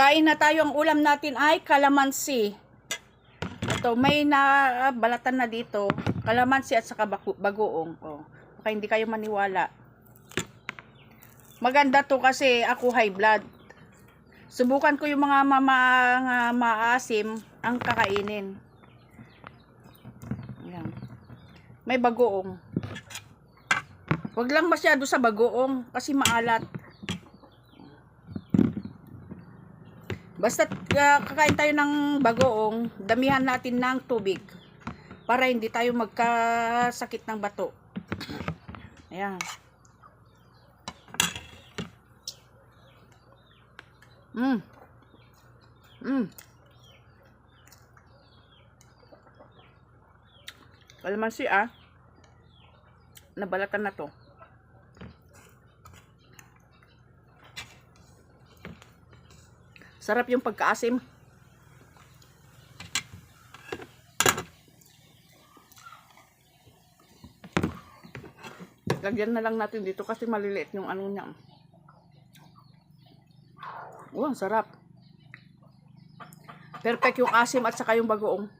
Kain na tayo. Ang ulam natin ay kalamansi. Ito, may na balatan na dito. Kalamansi at saka bagoong. Oh, baka hindi kayo maniwala. Maganda to kasi ako high blood. Subukan ko yung mga mama maasim ang kakainin. Ayan. May bagoong. Huwag lang masyado sa bagoong kasi maalat. Basta uh, kakain tayo ng bagoong, damihan natin ng tubig para hindi tayo magkasakit ng bato. Ayan. Mm. Mm. Kalamansi ah. Nabalatan na to. Sarap yung pagkaasim. Lagyan na lang natin dito kasi maliliit yung ano niya. Oh, sarap. Perfect yung asim at saka yung bagoong.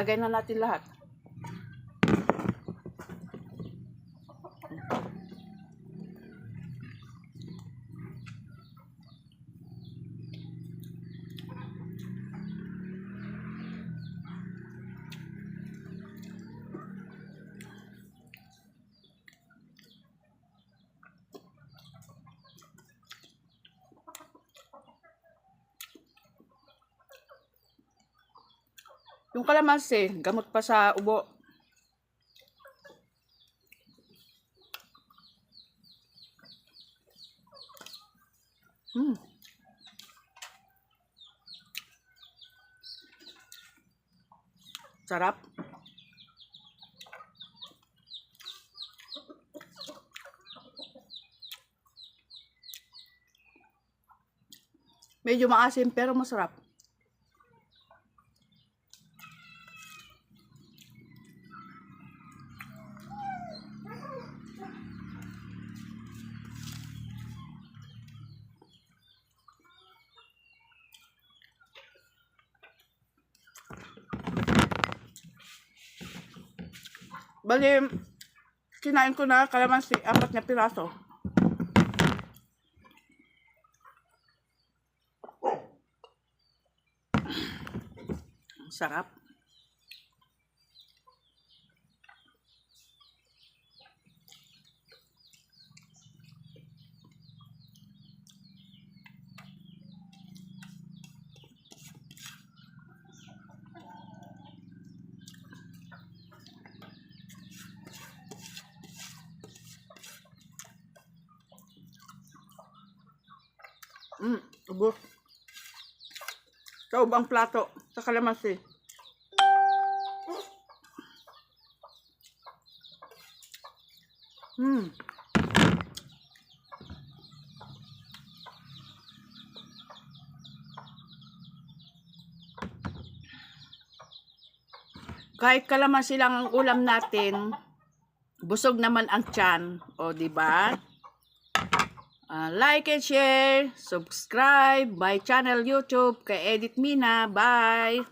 Lagay na natin lahat. Yung kalamansi, gamot pa sa ubo. Hmm. Sarap. Medyo maasim pero masarap. Bali, kinain ko na kalamansi, apat na piraso. Ang Sarap. Mm, ubos. Sa ubang plato, sa kalamansi. Mm. Kahit kalamansi lang ang ulam natin, busog naman ang tiyan. O, di ba? Uh, like and share, subscribe my channel YouTube kay Edit Mina. Bye!